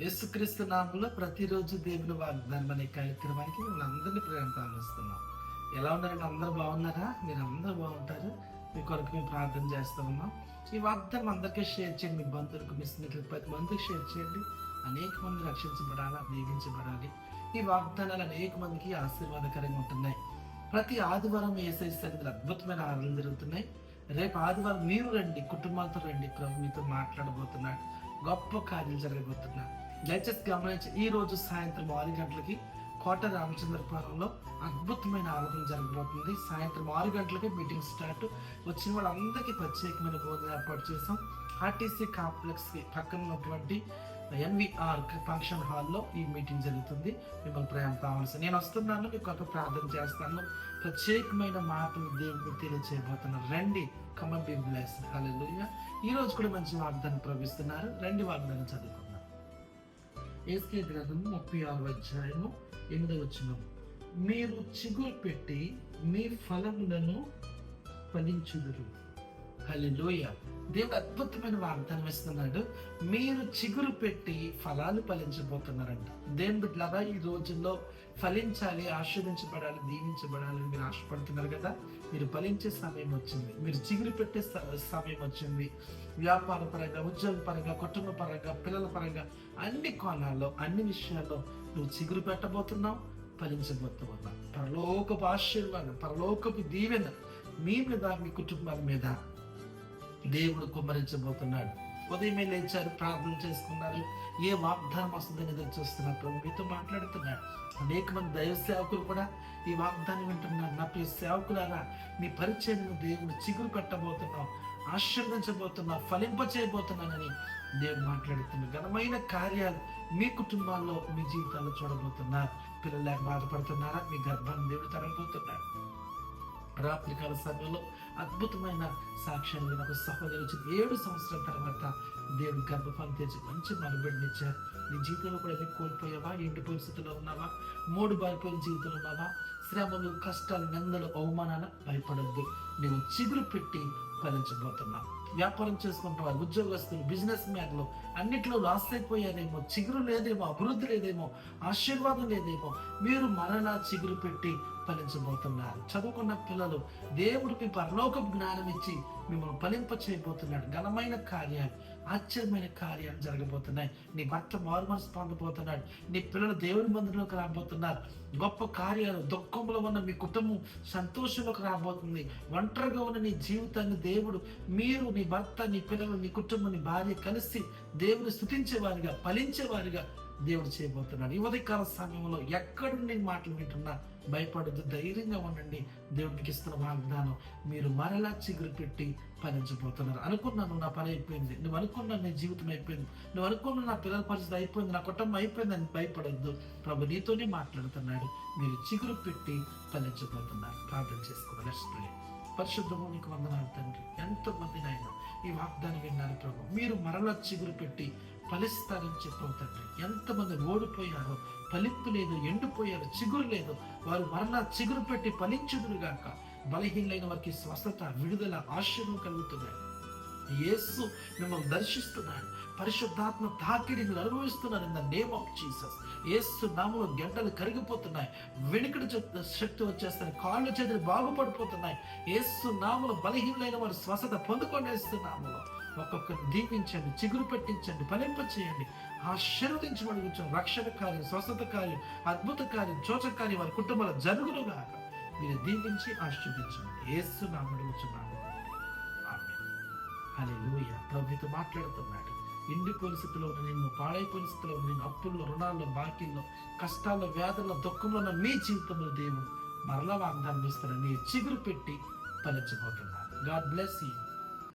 యేసుక్రీస్తు నామంలో ప్రతిరోజు దేవుని వాగ్దానం అనే కార్యక్రమానికి మిమ్మల్ని అందరినీ ప్రేమ ఎలా ఉన్నారంటే అందరూ బాగున్నారా? మీరు అందరూ బాగుంటారు? మీ కొరకు మేము ప్రార్థన చేస్తూ ఉన్నాం. ఈ వాగ్దానం అందరికీ షేర్ చేయండి. మీ బంధువులకు మీ స్నేహితులకు పది మందికి షేర్ చేయండి. అనేక మంది రక్షించబడాలి? దీవించబడాలి. ఈ వాగ్దానాలు అనేక మందికి ఆశీర్వాదకరంగా ఉంటున్నాయి. ప్రతి ఆదివారం ఏసై సన్నిధిలో అద్భుతమైన ఆరాధనలు జరుగుతున్నాయి. రేపు ఆదివారం మీరు రండి. కుటుంబాలతో రండి. ప్రభు మీతో మాట్లాడబోతున్నాడు. గొప్ప కార్యం జరగబోతున్నాడు దయచేసి గమనించి ఈ రోజు సాయంత్రం ఆరు గంటలకి కోట రామచంద్రపురంలో అద్భుతమైన ఆరాధన జరగబోతుంది. సాయంత్రం ఆరు గంటలకి మీటింగ్ స్టార్ట్. వచ్చిన వాళ్ళందరికీ ప్రత్యేకమైన భోజనం ఏర్పాటు చేసాం ఆర్టీసీ కాంప్లెక్స్కి పక్కన ఉన్నటువంటి ఎన్విఆర్ ఫంక్షన్ హాల్లో ఈ మీటింగ్ జరుగుతుంది. మిమ్మల్ని ప్రయాణం కావాల్సి నేను వస్తున్నాను మీకు ఒక ప్రార్థన చేస్తాను. ప్రత్యేకమైన మాటలు దేవుడికి తెలియచేయబోతున్నారు. రండి కమన్ బి బ్లెస్ హల్లెలూయా. ఈ రోజు కూడా మంచి వాగ్దానం ప్రవేశిస్తున్నారు రండి వాగ్దానం చదువుకుందాం. ఏస్కే గ్రంథం ముప్పై ఆరు అధ్యాయము ఎనిమిదవ వచ్చిన మీరు చిగురు పెట్టి మీ ఫలములను ఫలించుదురు. హలోయ దేవుడు అద్భుతమైన వాగ్దానం ఇస్తున్నాడు. మీరు చిగురు పెట్టి ఫలాలు ఫలించబోతున్నారంట. దేవుని బిడ్డలాగా ఈ రోజుల్లో ఫలించాలి ఆస్వాదించబడాలి దీవించబడాలి మీరు ఆశపడుతున్నారు కదా? మీరు ఫలించే సమయం వచ్చింది. మీరు చిగురు పెట్టే సమయం వచ్చింది. వ్యాపార పరంగా ఉద్యోగ పరంగా కుటుంబ పరంగా పిల్లల పరంగా అన్ని కోణాల్లో అన్ని విషయాల్లో నువ్వు చిగురు పెట్టబోతున్నావు ఫలించబోతున్నావు. పరలోకపు ఆశీర్వాదం పరలోకపు దీవెన మీ మీద మీ కుటుంబాల మీద దేవుడు కుమ్మరించబోతున్నాడు. ఉదయమే లేచారు ప్రార్థన చేసుకున్నారు. ఏ వాగ్దానం వస్తుందని ఎదురు చూస్తున్నారు మీతో మాట్లాడుతున్నాడు అనేక మంది దైవ సేవకులు కూడా ఈ వాగ్దానం వింటున్నారు. నా ప్రియ సేవకులారా మీ పరిచయం దేవుడు చిగురు పెట్టబోతున్నావు ఆశీర్వదించబోతున్నా ఫలింప చేయబోతున్నానని దేవుడు మాట్లాడుతున్నాడు ఘనమైన కార్యాలు మీ కుటుంబాల్లో మీ జీవితాల్లో చూడబోతున్నారు. పిల్లలు బాధపడుతున్నారా? మీ గర్భాన్ని దేవుడు తరగబోతున్నాడు రాత్రికాల సమయంలో అద్భుతమైన సాక్ష్యాన్ని నాకు సహోదరు వచ్చింది ఏడు సంవత్సరాల తర్వాత దేవుడు గర్భఫలం తెచ్చి మంచి మనుబడినిచ్చారు నీ జీవితంలో కూడా ఏదో కోల్పోయావా? ఇంటి పరిస్థితుల్లో ఉన్నావా? మూడు బారిపోయిన జీవితంలో ఉన్నావా? శ్రమలు కష్టాలు నిందలు అవమానాలు భయపడద్దు. నువ్వు చిగురు పెట్టి ఫలించబోతున్నావు. వ్యాపారం చేసుకుంటున్నారు ఉద్యోగస్తులు బిజినెస్ మ్యాన్లు అన్నిట్లో లాస్ అయిపోయారేమో చిగురు లేదేమో అభివృద్ధి లేదేమో ఆశీర్వాదం లేదేమో. మీరు మరలా చిగురు పెట్టి ఫలించబోతున్నారు చదువుకున్న పిల్లలు దేవుడికి పరలోక జ్ఞానం ఇచ్చి మిమ్మల్ని ఫలింప చేయబోతున్నాడు. ఘనమైన కార్యాలు ఆశ్చర్యమైన కార్యాలు జరగబోతున్నాయి. నీ భర్త మారు మనసు పొందబోతున్నాడు నీ పిల్లలు దేవుని మందిరంలోకి రాబోతున్నారు. గొప్ప కార్యాలు దుఃఖంలో ఉన్న మీ కుటుంబం సంతోషంలోకి రాబోతుంది. ఒంటరిగా ఉన్న నీ జీవితాన్ని దేవుడు మీరు నీ భర్త నీ పిల్లలు నీ కుటుంబం నీ భార్య కలిసి దేవుని స్థుతించేవారిగా ఫలించేవారిగా దేవుడు చేయబోతున్నాడు. ఈ ఉదయకాల సమయంలో ఎక్కడుండి నేను మాటలు వింటున్నా భయపడద్దు ధైర్యంగా ఉండండి. దేవుడికి ఇస్తున్న వాగ్దానం. మీరు మరలా చిగురు పెట్టి పనించబోతున్నారు. అనుకున్నాను నా పని అయిపోయింది. నువ్వు అనుకున్నాను నీ జీవితం అయిపోయింది. నువ్వు అనుకున్న నా పిల్లల పరిస్థితి అయిపోయింది నా కుటుంబం అయిపోయింది అని భయపడద్దు. ప్రభు నీతోనే మాట్లాడుతున్నాడు. మీరు చిగురు పెట్టి పనించబోతున్నారు. ప్రార్థన చేసుకోవాలి. పరిశుద్ధము నీకు వందనాలు తండ్రి. ఎంతో మంది నాయన ఈ వాగ్దానం విన్నారు ప్రభు. మీరు మరలా చిగురు పెట్టి ఫలిస్తారని చెప్పవు తండ్రి. ఎంతమంది ఓడిపోయారో ఫలింపు లేదు ఎండిపోయారు చిగురు లేదు. వారు మరలా చిగురు పెట్టి ఫలించుదురుగాక. గాక బలహీనైన వారికి స్వస్థత విడుదల ఆశ్చర్యం కలుగుతున్నాయి యేసు మిమ్మల్ని దర్శిస్తున్నాడు. పరిశుద్ధాత్మ తాకిడి మీరు అనుభవిస్తున్నారు in the name of Jesus. Yesu నామలో గంటలు కరిగిపోతున్నాయి. వెనుకటి శక్తి వచ్చేస్తాయి కాళ్ళు చేతులు బాగుపడిపోతున్నాయి. ఏసు నామలో బలహీనమైన వారు స్వస్థత పొందుకొని నామలో ఒక్కొక్కరిని దీవించండి చిగురు పెట్టించండి ఫలింప చేయండి. ఆశీర్వదించమని కూర్చొని రక్షణ కార్యం స్వస్థత కార్యం అద్భుత కార్యం చోచ కార్యం వారి కుటుంబాల జరుగులుగాక మీరు దీవించి ఆశీర్వదించండి ఏసు యేసు నామడు కూర్చున్నాను హల్లెలూయ ప్రభుతో మాట్లాడుతున్నాడు. ఇండి పరిస్థితిలో నేను నిన్ను పరిస్థితుల్లో నేను నిన్ను అప్పుల్లో రుణాల్లో బాకీల్లో కష్టాల్లో వ్యాధుల్లో దుఃఖంలో ఉన్న మీ జీవితంలో దేవుడు మరలా వాగ్దానం ఇస్తారని నీ చిగురు పెట్టి ఫలించబోతున్నాడు గాడ్ బ్లెస్ యూ.